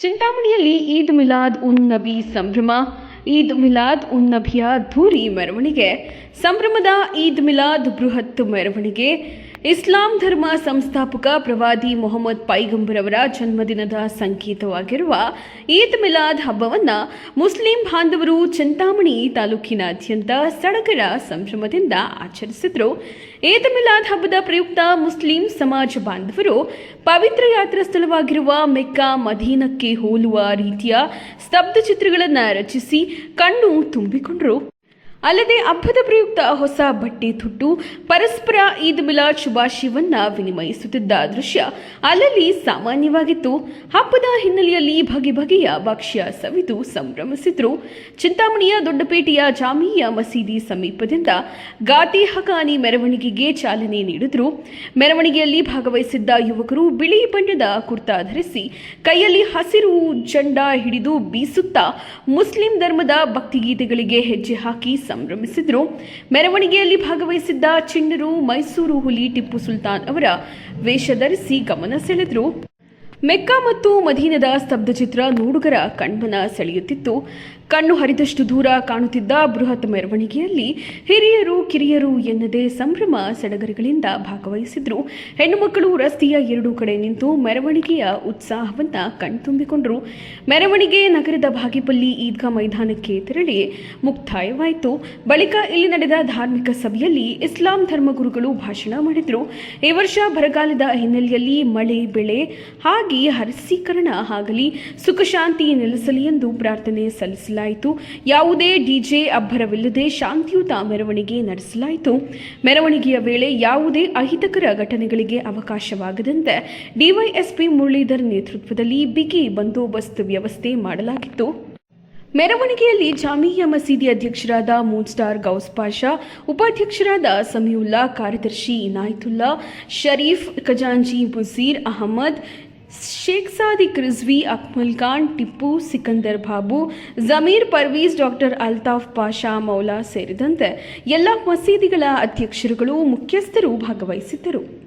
ಚಿಂತಾಮಣಿಯಲ್ಲಿ ಈದ್ ಮಿಲಾದ್ ಉನ್ ನಬಿ ಸಂಭ್ರಮ, ಈದ್ ಮಿಲಾದ್ ಉನ್ ನಬಿಯ ಧೂರಿ ಮೆರವಣಿಗೆ. ಸಂಭ್ರಮದ ಈದ್ ಮಿಲಾದ್ ಬೃಹತ್ ಮೆರವಣಿಗೆ. ಇಸ್ಲಾಂ ಧರ್ಮ ಸಂಸ್ಥಾಪಕ ಪ್ರವಾದಿ ಮೊಹಮ್ಮದ್ ಪೈಗಂಬರ್ ಅವರ ಜನ್ಮದಿನದ ಸಂಕೇತವಾಗಿರುವ ಈದ್ ಮಿಲಾದ್ ಹಬ್ಬವನ್ನು ಮುಸ್ಲಿಂ ಬಾಂಧವರು ಚಿಂತಾಮಣಿ ತಾಲೂಕಿನಾದ್ಯಂತ ಸಡಗರ ಸಂಭ್ರಮದಿಂದ ಆಚರಿಸಿದರು. ಈದ್ ಮಿಲಾದ್ ಹಬ್ಬದ ಪ್ರಯುಕ್ತ ಮುಸ್ಲಿಂ ಸಮಾಜ ಬಾಂಧವರು ಪವಿತ್ರ ಯಾತ್ರಾ ಸ್ಥಳವಾಗಿರುವ ಮೆಕ್ಕಾ ಮದೀನಕ್ಕೆ ಹೋಲುವ ರೀತಿಯ ಸ್ತಬ್ಧ ಚಿತ್ರಗಳನ್ನು ರಚಿಸಿ ಕಣ್ಣು ತುಂಬಿಕೊಂಡರು. ಅಲ್ಲದೆ ಹಬ್ಬದ ಪ್ರಯುಕ್ತ ಹೊಸ ಬಟ್ಟೆ ತೊಟ್ಟು ಪರಸ್ಪರ ಈದ್ ಮಿಲಾ ಶುಭಾಶಯವನ್ನ ವಿನಿಮಯಿಸುತ್ತಿದ್ದ ದೃಶ್ಯ ಅಲ್ಲಲ್ಲಿ ಸಾಮಾನ್ಯವಾಗಿತ್ತು. ಹಬ್ಬದ ಹಿನ್ನೆಲೆಯಲ್ಲಿ ಬಗೆ ಬಗೆಯ ಭಕ್ಷ್ಯ ಸವಿದು ಸಂಭ್ರಮಿಸಿದ್ರು. ಚಿಂತಾಮಣಿಯ ದೊಡ್ಡಪೇಟೆಯ ಜಾಮೀಯ ಮಸೀದಿ ಸಮೀಪದಿಂದ ಗಾತಿ ಹಕಾನಿ ಮೆರವಣಿಗೆಗೆ ಚಾಲನೆ ನೀಡಿದ್ರು. ಮೆರವಣಿಗೆಯಲ್ಲಿ ಭಾಗವಹಿಸಿದ್ದ ಯುವಕರು ಬಿಳಿ ಬಣ್ಣದ ಕುರ್ತಾ ಧರಿಸಿ ಕೈಯಲ್ಲಿ ಹಸಿರು ಜಂಡ ಹಿಡಿದು ಬೀಸುತ್ತಾ ಮುಸ್ಲಿಂ ಧರ್ಮದ ಭಕ್ತಿಗೀತೆಗಳಿಗೆ ಹೆಜ್ಜೆ ಹಾಕಿ ಸಂಭ್ರಮಿಸಿದ್ರು. ಮೆರವಣಿಗೆಯಲ್ಲಿ ಭಾಗವಹಿಸಿದ್ದ ಚಿಣ್ಣರು ಮೈಸೂರು ಹುಲಿ ಟಿಪ್ಪು ಸುಲ್ತಾನ್ ಅವರ ವೇಷ ಧರಿಸಿ ಗಮನ ಸೆಳೆದರು. ಮೆಕ್ಕಾ ಮತ್ತು ಮದೀನದ ಸ್ತಬ್ಧಚಿತ್ರ ನೋಡುಗರ ಕಣ್ಮನ ಸೆಳೆಯುತ್ತಿತ್ತು. ಕಣ್ಣು ಹರಿದಷ್ಟು ದೂರ ಕಾಣುತ್ತಿದ್ದ ಬೃಹತ್ ಮೆರವಣಿಗೆಯಲ್ಲಿ ಹಿರಿಯರು, ಕಿರಿಯರು ಎನ್ನದೇ ಸಂಭ್ರಮ ಸಡಗರಗಳಿಂದ ಭಾಗವಹಿಸಿದ್ರು. ಹೆಣ್ಣುಮಕ್ಕಳು ರಸ್ತೆಯ ಎರಡೂ ಕಡೆ ನಿಂತು ಮೆರವಣಿಗೆಯ ಉತ್ಸಾಹವನ್ನು ಕಣ್ತುಂಬಿಕೊಂಡರು. ಮೆರವಣಿಗೆ ನಗರದ ಭಾಗಿಪಲ್ಲಿ ಈದ್ಗಾ ಮೈದಾನಕ್ಕೆ ತೆರಳಿ ಮುಕ್ತಾಯವಾಯಿತು. ಬಳಿಕ ಇಲ್ಲಿ ನಡೆದ ಧಾರ್ಮಿಕ ಸಭೆಯಲ್ಲಿ ಇಸ್ಲಾಂ ಧರ್ಮಗುರುಗಳು ಭಾಷಣ ಮಾಡಿದರು. ಈ ವರ್ಷ ಬರಗಾಲದ ಹಿನ್ನೆಲೆಯಲ್ಲಿ ಮಳೆ, ಬೆಳೆ ಹಾಗೆ ಹರಸೀಕರಣ ಆಗಲಿ, ಸುಖಶಾಂತಿ ನೆಲೆಸಲಿ ಎಂದು ಪ್ರಾರ್ಥನೆ ಸಲ್ಲಿಸಲಾಯಿತು ಯಾವುದೇ ಡಿಜೆ ಅಬ್ಬರವಿಲ್ಲದೆ ಶಾಂತಿಯುತ ಮೆರವಣಿಗೆ ನಡೆಸಲಾಯಿತು. ಮೆರವಣಿಗೆಯ ವೇಳೆ ಯಾವುದೇ ಅಹಿತಕರ ಘಟನೆಗಳಿಗೆ ಅವಕಾಶವಾಗದಂತೆ ಡಿವೈಎಸ್ಪಿ ಮುರಳೀಧರ್ ನೇತೃತ್ವದಲ್ಲಿ ಬಿಗಿ ಬಂದೋಬಸ್ತ್ ವ್ಯವಸ್ಥೆ ಮಾಡಲಾಗಿತ್ತು. ಮೆರವಣಿಗೆಯಲ್ಲಿ ಜಾಮೀಯಾ ಮಸೀದಿ ಅಧ್ಯಕ್ಷರಾದ ಮೂನ್ಸ್ಟಾರ್ ಗೌಸ್ ಪಾಷಾ, ಉಪಾಧ್ಯಕ್ಷರಾದ ಸಮೀವುಲ್ಲಾ, ಕಾರ್ಯದರ್ಶಿ ಇನಾಯತುಲ್ಲಾ, ಶರೀಫ್ ಖಜಾಂಜಿ ಮುಜೀರ್ ಅಹಮದ್ ಶೇಖ್ ಕ್ರಿಜ್ವಿ ರಿಜ್ವಿ, ಅಕ್ಮಲ್ ಖಾನ್, ಟಿಪ್ಪು, ಸಿಕಂದರ್ ಬಾಬು, ಜಮೀರ್ ಪರ್ವೀಸ್, ಡಾಕ್ಟರ್ ಅಲ್ತಾಫ್ ಪಾಷಾ, ಮೌಲಾ ಸೇರಿದಂತೆ ಎಲ್ಲ ಮಸೀದಿಗಳ ಅಧ್ಯಕ್ಷರುಗಳು ಮುಖ್ಯಸ್ಥರು ಭಾಗವಹಿಸಿದ್ದರು.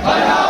হয়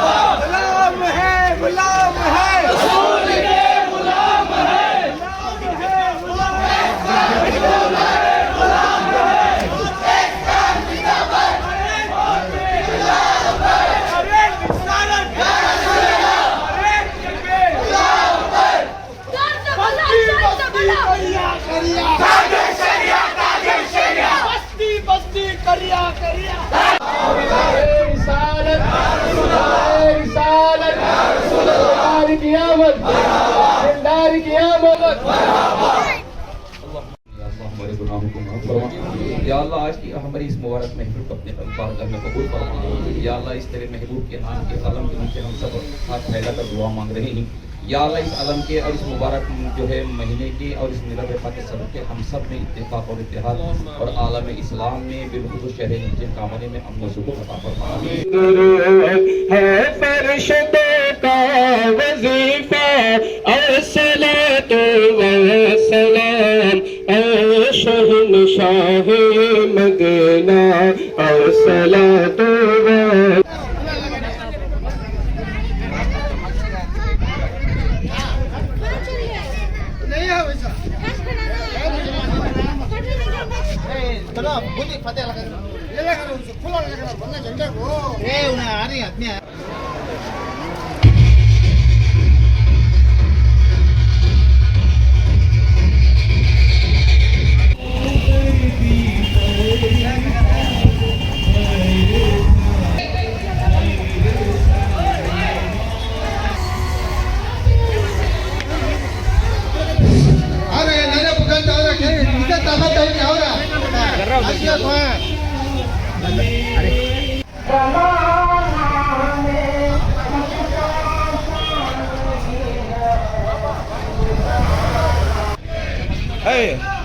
یا اللہ، آج کی ہماری اس مبارک اپنے بارگاہ میں قبول فرما یا اللہ، اس تیرے محبوب کے نام کے کے نیچے ہم سب ہاتھ پھیلا کر دعا مانگ رہے ہیں۔ یا اللہ، اس علم کے اور اس مبارک جو ہے مہینے کے اور اس ملت پاک صدر کے ہم سب میں اتفاق اور اتحاد اور عالم اسلام میں بالخصوص شہر نیچے کامنے میں امن و سکون عطا فرما अता फरमा आमीन है फरिश्ते का वजीफा असलात वसलाम ऐ शहनशाह मदीना असलात व नहीं है वैसा चलो बोली फतेह लगा ले लगा उसको खुला लगा बनना झंडा को ए उन्हें आ रही आदमी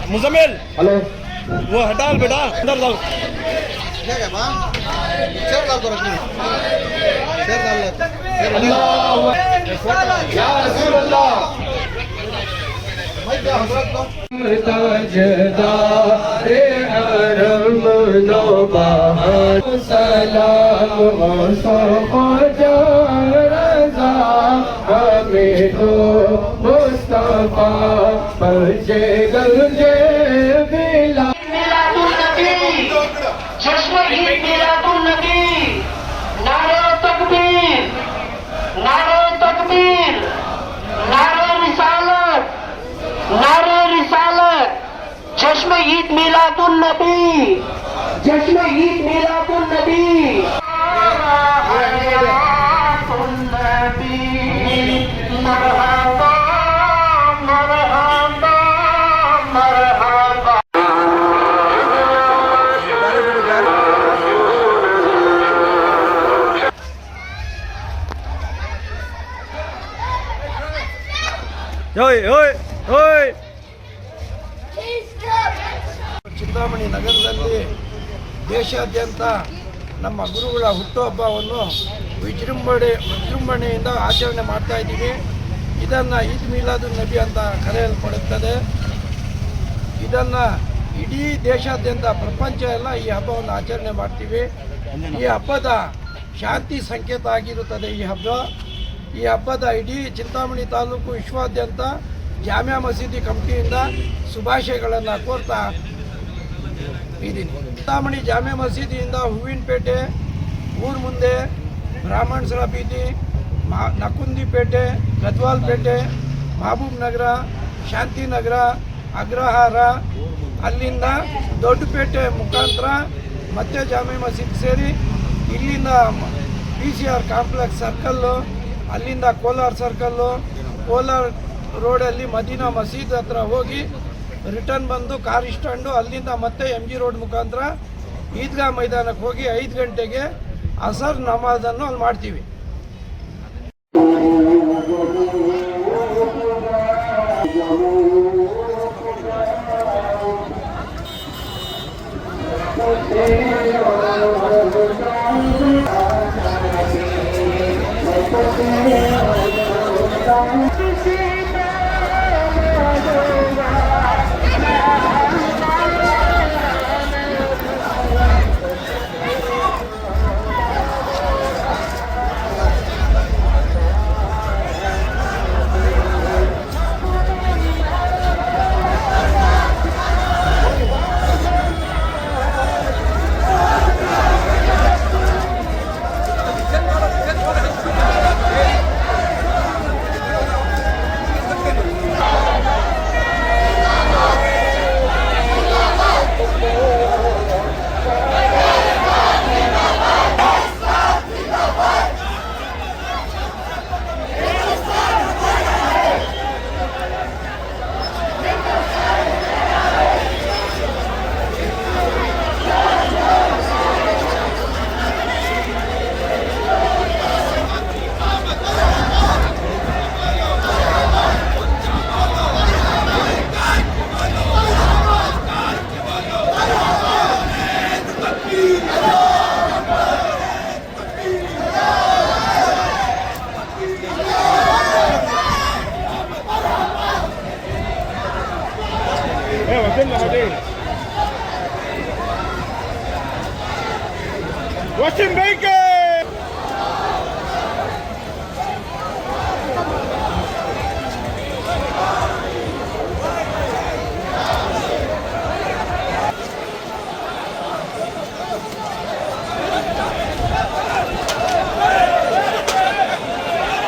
مزمل ہلو وہ ہٹال بیٹا اندر جاؤ۔ اللہ۔ تاجدار حرم نو بہار سلام غصب جان رضا ہمیں تو مصطفیٰ پر جے گلجے نعرے رسالت جشن عید میلاد النبی جشن عید میلاد النبی Oi, oi! ಚಿಂತಾಮಣಿ ನಗರದಲ್ಲಿ ದೇಶಾದ್ಯಂತ ನಮ್ಮ ಗುರುಗಳ ಹುಟ್ಟುಹಬ್ಬವನ್ನು ವಿಜೃಂಭಣೆ, ವಿಜೃಂಭಣೆಯಿಂದ ಆಚರಣೆ ಮಾಡ್ತಾ ಇದ್ದೀವಿ. ಇದನ್ನು ಈದ್ ಮಿಲಾದು ನಬಿ ಅಂತ ಕರೆಯಲ್ಪಡುತ್ತದೆ. ಇದನ್ನು ಇಡೀ ದೇಶಾದ್ಯಂತ ಪ್ರಪಂಚ ಎಲ್ಲ ಈ ಹಬ್ಬವನ್ನು ಆಚರಣೆ ಮಾಡ್ತೀವಿ. ಈ ಹಬ್ಬದ ಶಾಂತಿ ಸಂಕೇತ ಆಗಿರುತ್ತದೆ ಈ ಹಬ್ಬ. ಈ ಹಬ್ಬದ ಇಡೀ ಚಿಂತಾಮಣಿ ತಾಲೂಕು ವಿಶ್ವಾದ್ಯಂತ ಜಾಮ್ಯಾ ಮಸೀದಿ ಕಮಿಟಿಯಿಂದ ಶುಭಾಶಯಗಳನ್ನು ಕೋರ್ತಾ ಇದ್ದೀನಿ. ಚಿಂತಾಮಣಿ ಜಾಮೆ ಮಸೀದಿಯಿಂದ ಹೂವಿನಪೇಟೆ, ಊರು ಮುಂದೆ ಬ್ರಾಹ್ಮಣಸರ ಬೀದಿ, ಮಾ ನಕುಂದಿಪೇಟೆ ಗದ್ವಾಲ್ಪೇಟೆ ಮಹಬೂಬ್ ನಗರ ಶಾಂತಿನಗರ ಅಗ್ರಹಾರ. ಅಲ್ಲಿಂದ ದೊಡ್ಡಪೇಟೆ ಮುಖಾಂತರ ಮತ್ತೆ ಜಾಮೆ ಮಸೀದಿ ಸೇರಿ ಇಲ್ಲಿಂದ P C R complex circle, ಅಲ್ಲಿಂದ ಕೋಲಾರ ಸರ್ಕಲ್ಲು, ಕೋಲಾರ ರೋಡಲ್ಲಿ ಮದೀನಾ ಮಸೀದ್ ಹತ್ರ ಹೋಗಿ ರಿಟರ್ನ್ ಬಂದು ಕಾರ್ ಸ್ಟ್ಯಾಂಡು ಅಲ್ಲಿಂದ ಮತ್ತೆ ಎಂ ಜಿ ರೋಡ್ ಮುಖಾಂತರ ಈದ್ಗಾ ಮೈದಾನಕ್ಕೆ ಹೋಗಿ ಐದು ಗಂಟೆಗೆ ಅಸರ್ ನಮಾಜನ್ನು ಅಲ್ಲಿ ಮಾಡ್ತೀವಿ.